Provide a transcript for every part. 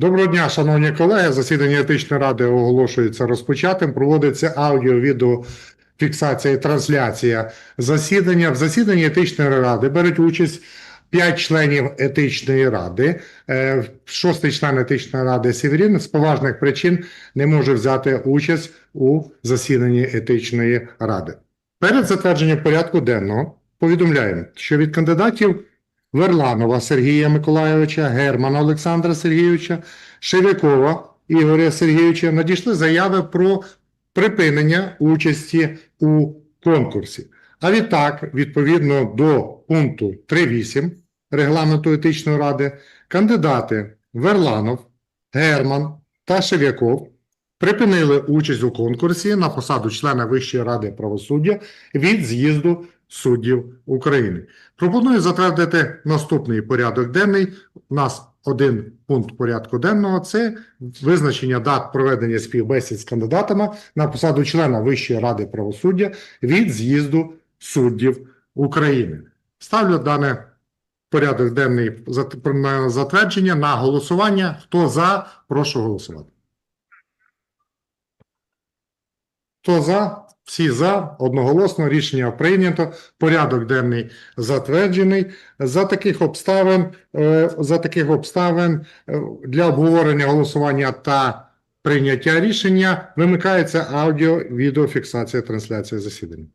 Доброго дня, шановні колеги. Засідання етичної ради оголошується розпочатим. Проводиться аудіо-відео фіксація і трансляція засідання. В засіданні етичної ради беруть участь 5 членів етичної ради. Е, Шостий член етичної ради Северін з поважних причин не може взяти участь у засіданні етичної ради. Перед затвердженням порядку денного повідомляємо, що від кандидатів Верланова Сергія Миколайовича, Германа Олександра Сергійовича, Шевякова Ігоря Сергійовича надійшли заяви про припинення участі у конкурсі. А відтак, відповідно до пункту 3.8 регламенту етичної ради, кандидати Верланов, Герман та Шевяков припинили участь у конкурсі на посаду члена Вищої ради правосуддя від з'їзду суддів України. Пропоную затвердити наступний порядок денний. У нас один пункт порядку денного це визначення дат проведення співбесід з кандидатами на посаду члена Вищої ради правосуддя від з'їзду суддів України. Ставлю дане порядок денний затвердження на голосування. Хто за, прошу голосувати. Хто за? Всі за, одноголосно рішення прийнято. Порядок денний затверджений. За таких обставин, е, за таких обставин е, для обговорення голосування та прийняття рішення вимикається аудіо, відеофіксація трансляції засідання.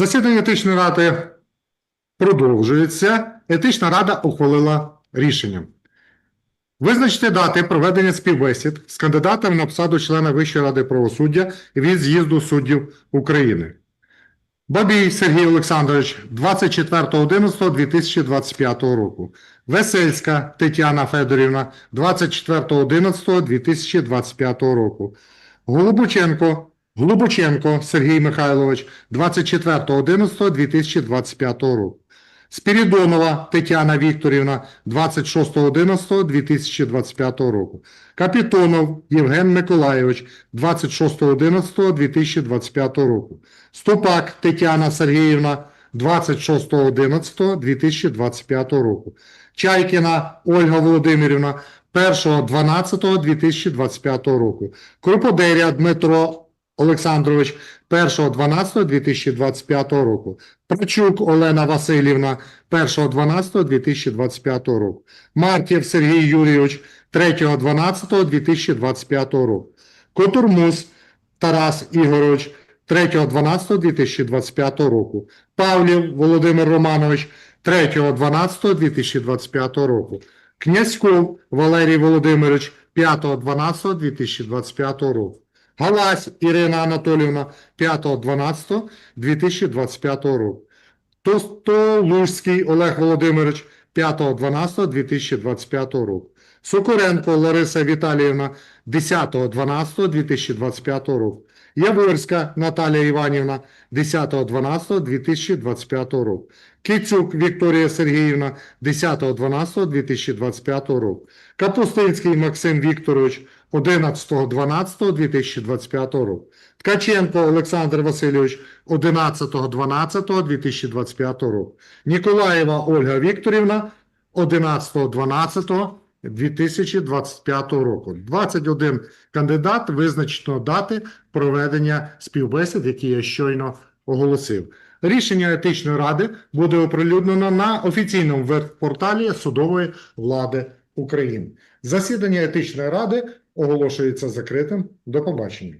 Засідання етичної ради продовжується. Етична рада ухвалила рішення. Визначити дати проведення співбесід з кандидатами на посаду члена Вищої ради правосуддя від з'їзду суддів України. Бабій Сергій Олександрович 24.11.2025 року. Весельська Тетяна Федорівна 24.11.2025 року. Голубоченко Глубоченко Сергій Михайлович 24.11.2025 року. Спірідонова Тетяна Вікторівна 26.11.2025 року. Капітонов Євген Миколайович 26.11.2025 року. Ступак Тетяна Сергіївна 26.11.2025 року. Чайкіна Ольга Володимирівна 1.12.2025 року. Круподеря Дмитро Олександрович 1.12.2025 року. Прачук Олена Васильівна 1.12.2025 року. Марків Сергій Юрійович 3.12.2025 року. Котурмус Тарас Ігорович 3.12.2025 року. Павлів Володимир Романович 3.12.2025 року. Князьков Валерій Володимирович 5.12.2025 року. Галась Ірина Анатоліївна 5.12.2025 року. Тостолужський Олег Володимирович 5.12.2025 року. Сокуренко Лариса Віталіївна 10.12.2025 року. Яворська Наталія Іванівна 10.12.2025 року. Кицюк Вікторія Сергіївна 10.12.2025 року. Капустинський Максим Вікторович 11.12.2025 року. Ткаченко Олександр Васильович 11.12.2025 року. Ніколаєва Ольга Вікторівна 11.12.2025 року. 21 кандидат визначено дати проведення співбесід, які я щойно оголосив. Рішення етичної ради буде оприлюднено на офіційному веб-порталі судової влади України. Засідання етичної ради оголошується закритим. До побачення.